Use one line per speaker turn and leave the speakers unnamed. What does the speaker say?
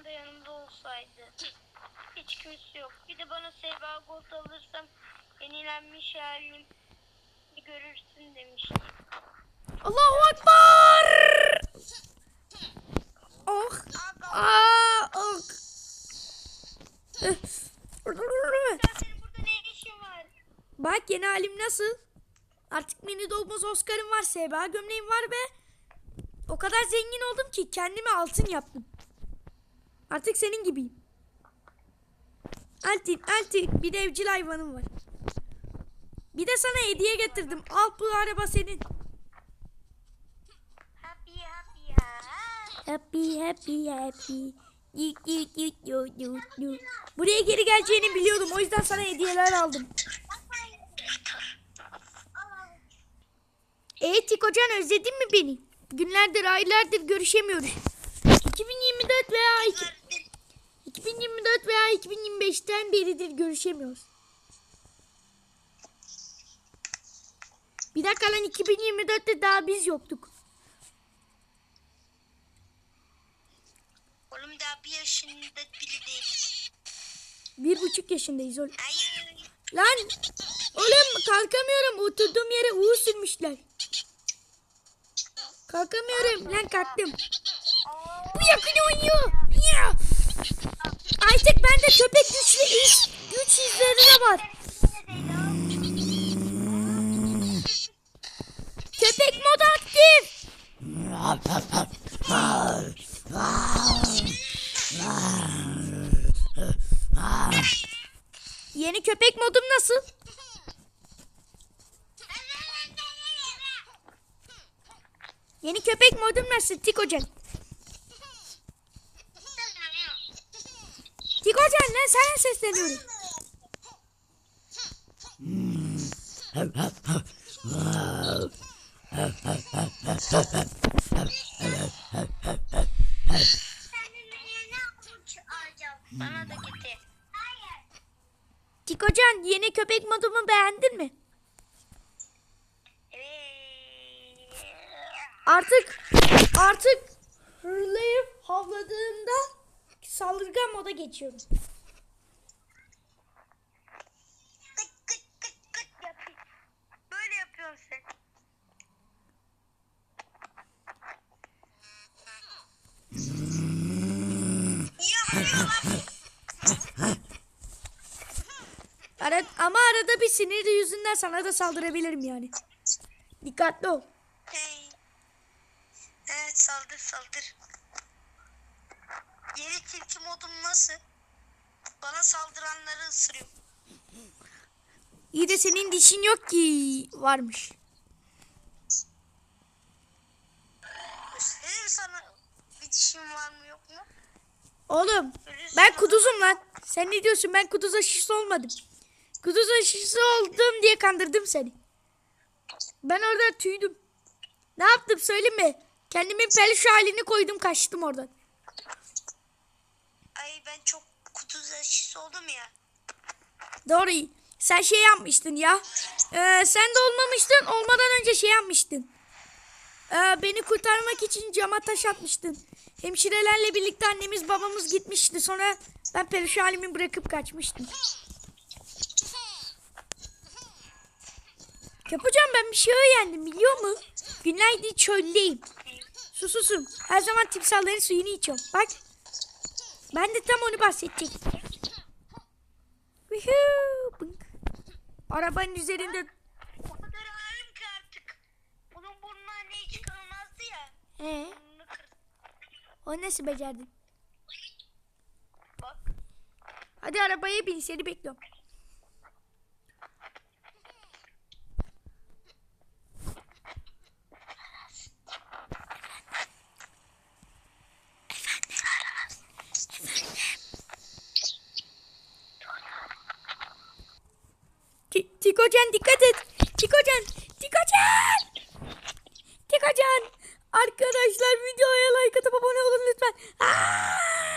Seyhan da yanımda olsaydı. Hiç kimse yok. Bir de bana Seyba Gold alırsam yenilenmiş halim görürsün demişti.
Allahu Ekber. Oh. Aa, oh.
İşin var?
Bak yeni halim nasıl? Artık mini dolmaz Oscar'ım var, Seba gömleğim var ve o kadar zengin oldum ki kendime altın yaptım. Artık senin gibiyim. Altin, Altin bir de evcil hayvanım var. Bir de sana hediye getirdim. Al bu araba senin.
Happy happy ha.
Happy happy happy. Yu, yu, yu, yu, yu, yu. Buraya geri geleceğini biliyordum. O yüzden sana hediyeler aldım. E Tikocan özledin mi beni? Günlerdir aylardır görüşemiyoruz. 2025'ten beridir görüşemiyoruz. Bir dakika lan 2024'te daha biz yoktuk.
Oğlum daha bir yaşında bile değil.
Bir buçuk yaşındayız oğlum.
Hayır.
Lan oğlum kalkamıyorum. Oturduğum yere uğur sürmüşler. Kalkamıyorum. Lan kalktım. Bu yakın uyuyor. Ya. Artık bende köpek güçlü iz, güç izleri de var. Köpek modu aktif. Yeni köpek modum nasıl? Yeni köpek modum nasıl Tikocan? Tikocan lan sana sesleniyorum.
Bana da
yeni köpek modumu beğendin mi? Artık artık hırlayıp havladığımda saldırgan moda geçiyorum. Ara, ama arada bir siniri yüzünden sana da saldırabilirim yani. Dikkatli ol.
Hey. Evet saldır saldır. Yeni tilki modum nasıl? Bana saldıranları ısırıyor.
İyi de senin dişin yok ki varmış.
Gösterir sana bir dişim var mı?
Oğlum ben kuduzum lan. Sen ne diyorsun? Ben kuduz aşısı olmadım. Kuduz aşısı oldum diye kandırdım seni. Ben orada tüydüm. Ne yaptım söyleyeyim mi? Kendimin peluş halini koydum kaçtım oradan.
Ay ben çok kutuz aşısı oldum ya.
Doğru. Sen şey yapmıştın ya. Ee, sen de olmamıştın. Olmadan önce şey yapmıştın. Ee, beni kurtarmak için cama taş atmıştın. Hemşirelerle birlikte annemiz babamız gitmişti. Sonra ben peluş halimi bırakıp kaçmıştım. Yapacağım ben bir şey öğrendim biliyor musun? Günlerdir çöldeyim. Sususum. Her zaman timsahların suyunu içiyorum. Bak. Ben de tam onu bahsedecektim. Arabanın üzerinde
O kadar ağırım ki artık. Bunun burnuna ne çıkarılmazdı ya.
Ee,
Burnunu kır.
O nasıl becerdin?
Bak.
Hadi arabaya bin seni bekliyorum. Ti- Tikocan dikkat et. Tikocan. Tikocan. Tikocan. Arkadaşlar videoya like atıp abone olun lütfen. Aa!